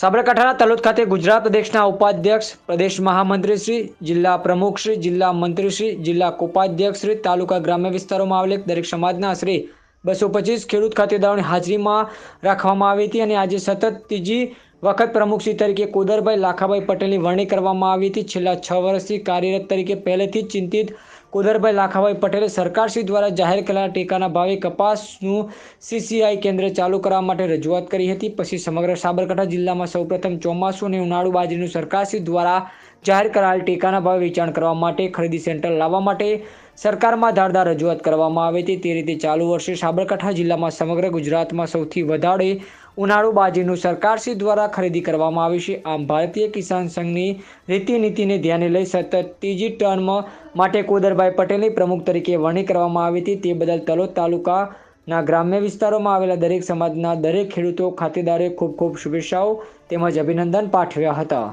સાબરકાંઠાના તલોદ ખાતે ગુજરાત પ્રદેશના ઉપાધ્યક્ષ, પ્રદેશ મહામંત્રી શ્રી, જિલ્લા પ્રમુખ શ્રી, જિલ્લા મંત્રી શ્રી, જિલ્લા કોપાધ્યક્ષ શ્રી, તાલુકા ગ્રામ્ય વિસ્તારોમાં આવેલ દરેક સમાજના શ્રી બસો પચીસ ખેડૂત ખાતેદારોની હાજરીમાં રાખવામાં આવી હતી અને આજે સતત ત્રીજી વખત પ્રમુખશ્રી તરીકે કુદરભાઈ લાખાભાઈ પટેલની વરણી કરવામાં આવી હતી. છેલ્લા છ વર્ષથી કાર્યરત તરીકે પહેલેથી ચિંતિત કુદરભાઈ લાખાભાઈ પટેલે સરકારશ્રી દ્વારા જાહેર કરેલા ટેકાના ભાવે કપાસનું સીસીઆઈ કેન્દ્ર ચાલુ કરવા માટે રજૂઆત કરી હતી. પછી સમગ્ર સાબરકાંઠા જિલ્લામાં સૌપ્રથમ ચોમાસું અને ઉનાળુ બાજરીનું સરકારશ્રી દ્વારા જાહેર કરાયેલ ટેકાના ભાવે વેચાણ કરવા માટે ખરીદી સેન્ટર લાવવા માટે સરકારમાં ધારદાર રજૂઆત કરવામાં આવી હતી તે રીતે ચાલુ વર્ષે સાબરકાંઠા જિલ્લામાં સમગ્ર ગુજરાતમાં સૌથી વધારે ઉનાળુ બાજરીનું સરકારશ્રી દ્વારા ખરીદી કરવામાં આવી છે. આમ ભારતીય કિસાન સંઘની રીતિ નીતિને ધ્યાને લઈ સતત ત્રીજી ટર્મ માટે કુદરભાઈ પટેલની પ્રમુખ તરીકે વરણી કરવામાં આવી હતી. તે બદલ તલોદ તાલુકાના ગ્રામ્ય વિસ્તારોમાં આવેલા દરેક સમાજના દરેક ખેડૂતો, ખાતેદારોએ ખૂબ ખૂબ શુભેચ્છાઓ તેમજ અભિનંદન પાઠવ્યા હતા.